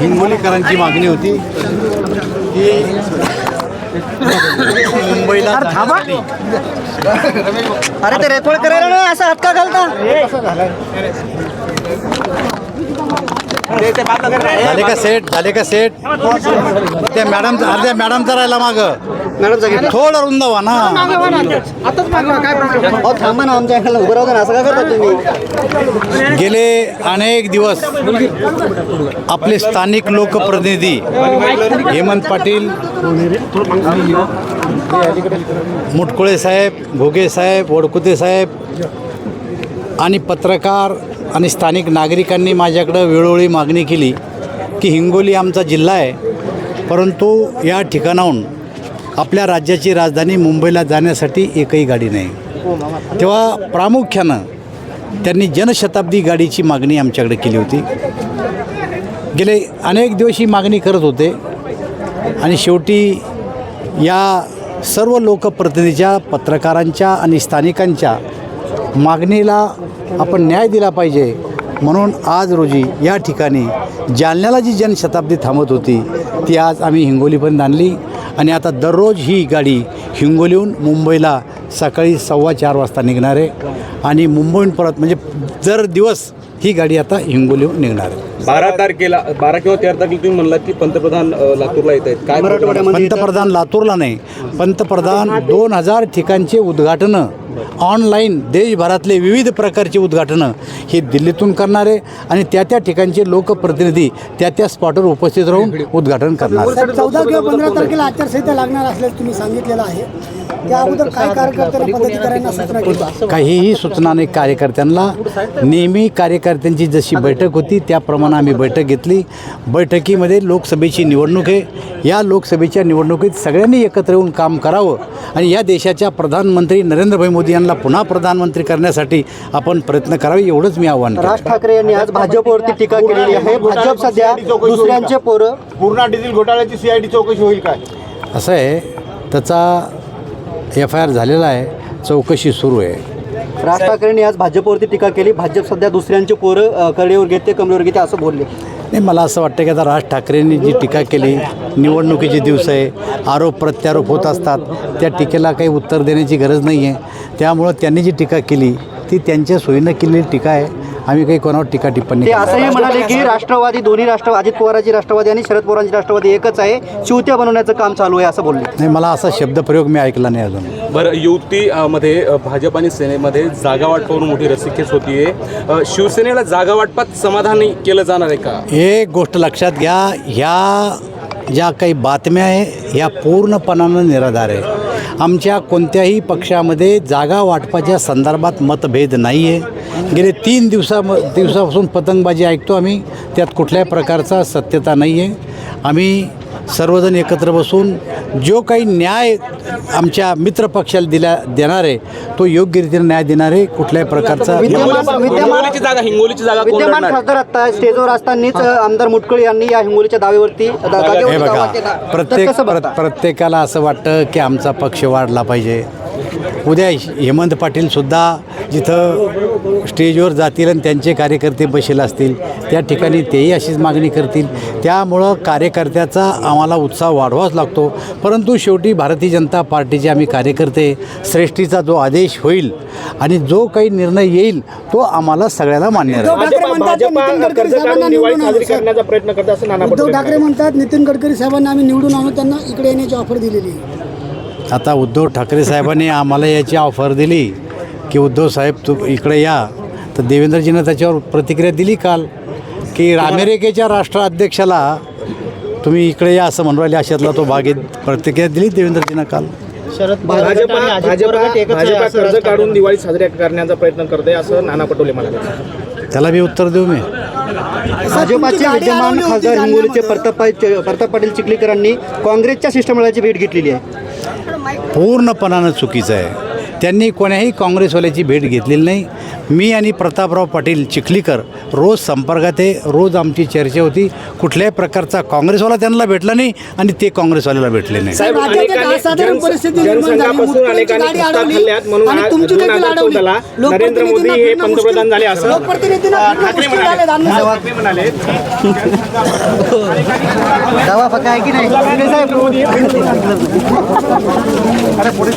हिंगोलीकरांची मागणी होती की मुंबईला जाण्यासाठी अरे ते रेतोड करायला ना असं हात का घालता झाले का सेट? झाले का सेट? त्या मॅडम अर्ध्या मॅडमचा राहिला माग. थोडं रुंद व्हा ना. गेले अनेक दिवस आपले स्थानिक लोकप्रतिनिधी हेमंत पाटील मुटकुळे साहेब घोगे साहेब वडकुते साहेब आणि पत्रकार आणि स्थानिक नागरिकांनी माझ्याकडं वेळोवेळी मागणी केली की हिंगोली आमचा जिल्हा आहे परंतु या ठिकाणाहून आपल्या राज्याची राजधानी मुंबईला जाण्यासाठी एकही गाडी नाही. तेव्हा प्रामुख्यानं त्यांनी जनशताब्दी गाडीची मागणी आमच्याकडे केली होती. गेले अनेक दिवस ही मागणी करत होते आणि शेवटी या सर्व लोकप्रतिनिधीच्या पत्रकारांच्या आणि स्थानिकांच्या मागणीला आपण न्याय दिला पाहिजे. म्हणून आज रोजी या ठिकाणी जालन्याला जी जनशताब्दी थांबत होती ती आज आम्ही हिंगोलीपर्यंत आणली. आणि आता दररोज ही गाडी हिंगोलीहून मुंबईला सकाळी सव्वा चार वाजता निघणार आहे. आणि मुंबईहून परत म्हणजे जर दिवस ही गाडी आता हिंगोलीहून निघणार. आहे बारा तारखेला बारा किंवा तेरा तारखेला तुम्ही म्हणलात की पंतप्रधान अ, लातूरला येत आहेत. काय पंतप्रधान लातूरला नाही. पंतप्रधान दोन हजार ठिकाणचे उद्घाटनं ऑनलाईन देशभरातले विविध प्रकारचे उद्घाटनं हे दिल्लीतून करणार आहे आणि त्या त्या ठिकाणचे लोकप्रतिनिधी त्या त्या स्पॉटवर उपस्थित राहून उद्घाटन करणार आहे. चौदा किंवा पंधरा तारखेला आचारसंहिता लागणार असल्याचं तुम्ही सांगितलेलं आहे. त्या अगोदर काय कार्यकर्त्यांना पदाधिकाऱ्यांना सूचना केली? काहीही सूचना नाही कार्यकर्त्यांना. नेहमी कार्यकर्त्यांची जशी बैठक होती त्याप्रमाणे आम्ही बैठक घेतली. बैठकीमध्ये लोकसभेची निवडणूक आहे. या लोकसभेच्या निवडणुकीत सगळ्यांनी एकत्र येऊन काम करावं आणि या देशाच्या प्रधानमंत्री नरेंद्रभाई मोदी यांना पुन्हा प्रधानमंत्री करण्यासाठी आपण प्रयत्न करावे एवढंच मी आव्हान करतो. राज ठाकरे यांनी आज भाजपवरती टीका केलेली आहे. भाजप सध्या दुसऱ्यांचे पोरं पूर्ण डिझेल घोटाळ्याची सीआयडी चौकशी होईल काय असं आहे. त्याचा एफ आय आर झालेला आहे. चौकशी सुरू आहे. राज ठाकरेंनी आज भाजपवरती टीका केली. भाजप सध्या दुसऱ्यांचे पोरं कडेवर घेते कमरेवर घेते असं बोलले. नाही मला असं वाटतं की आता राज ठाकरेंनी जी टीका केली निवडणुकीचे दिवस आहे आरोप प्रत्यारोप होत असतात त्या टीकेला काही उत्तर देण्याची गरज नाही आहे त्यामुळं त्यांनी जी टीका केली ती त्यांच्या सोयीनं केलेली टीका आहे. आम्ही काही कोणावर टीका टिप्पणी ते असंही म्हणाले की राष्ट्रवादी दोन्ही राष्ट्रवादी अजित पवारांची राष्ट्रवादी आणि शरद पवारांची राष्ट्रवादी एकच आहे. चिवत्या बनवण्याचं काम चालू आहे असं बोलले. नाही मला असा शब्दप्रयोग मी ऐकला नाही अजून. बरं युती अ, मध्ये अ, भाजप आणि सेनेमध्ये जागा वाटपावरून मोठी रस्सीखेच होतीये. अ, शिवसेनेला जागा वाटपात समाधानी केलं जाणार आहे का? एक गोष्ट लक्षात घ्या ह्या ज्या काही बातम्या आहे ह्या पूर्णपणानं निराधार आहे. आमच्या कोणत्याही पक्षामध्ये जागा वाटपाच्या संदर्भात मतभेद नाही आहे गेले तीन दिवसा दिवसापासून पतंगबाजी ऐकतो आम्ही. त्यात कुठल्याही प्रकारचा सत्यता नाही आहे आम्ही सर्वजण एकत्र बसून जो काही न्याय आमच्या मित्र पक्षाला दिला देणार आहे तो योग्य रीतीने न्याय देणार आहे कुठल्याही प्रकारचा विद्यमान विद्यमान हिंगोलीची जागा हिंगोलीची जागा कोण विद्यमान लढणार? खासदार आता स्टेजवर असतानाच आमदार मुटकुळे यांनी या हिंगोलीच्या दावेवरती दा- हे जागेवरती बघा दावा केला. तर प्रत्येक कसं प्र- बघता? प्रत्येकाला असं वाटतं की आमचा पक्ष वाढला पाहिजे उद्या हेमंत पाटीलसुद्धा जिथं स्टेजवर जातील आणि त्यांचे कार्यकर्ते बसेल असतील त्या ठिकाणी तेही अशीच मागणी करतील. त्यामुळं कार्यकर्त्याचा आम्हाला उत्साह वाढवाच लागतो. परंतु शेवटी भारतीय जनता पार्टीचे आम्ही कार्यकर्ते श्रेष्ठीचा जो आदेश होईल आणि जो काही निर्णय येईल तो आम्हाला सगळ्याला मान्य राहील. उद्धव ठाकरे म्हणतात नितीन गडकरी साहेबांना निवडून आणू सर. करण्याचा प्रयत्न करत असं नाना उद्धव ठाकरे म्हणतात नितीन गडकरी साहेबांना आम्ही निवडून आणू त्यांना इकडे येण्याची ऑफर दिलेली आहे. आता उद्धव ठाकरे साहेबांनी आम्हाला याची ऑफर दिली की उद्धव साहेब तू इकडे या. तर देवेंद्रजीनं त्याच्यावर प्रतिक्रिया दिली काल की अमेरिकेच्या राष्ट्राध्यक्षाला तुम्ही इकडे या असं म्हणून राहिले अशातला तो भागीत प्रतिक्रिया दिली देवेंद्रजीनं काल. भाजपा भाजपा भाजपा कर्ज काढून दिवाळी साजरी करण्याचा प्रयत्न करते असं नाना पटोले म्हणाले. त्याला मी उत्तर देऊ मी. भाजपाचे विद्यमान खासदार हिंगोलीचे प्रताप प्रताप पाटील चिखलीकरांनी काँग्रेसच्या शिष्टमंडळाची भेट घेतलेली आहे. पूर्णपणानं चुकीचं आहे. त्यांनी कोण्याही काँग्रेसवाल्याची भेट घेतलेली नाही. मी आणि प्रतापराव पाटील चिखलीकर रोज संपर्कात आहे. रोज आमची चर्चा होती. कुठल्याही प्रकारचा काँग्रेसवाला त्यांना भेटला नाही आणि ते काँग्रेसवाल्याला भेटले नाही. साहेब राज्यात एक अनेकांनी असाधारण जनस- परिस्थिती निर्माण झाली. जनसंघापासून मुख्यमंत्री अनेकांनी गाडी पुस्तक अडवली खाल्ल्यात म्हणून आणि आज तुमची जुना देखील दाखल अडवली. झाला. नरेंद्र मोदी हे फिरणं पंतप्रधान झाले असं. लोकप्रतिनिधींना फिरणं ठाकरे मुश्किल झालं, म्हणाले. दानवे. ठाकरे म्हणाले. दवा फक्त आहे की नाही? अरे पुढे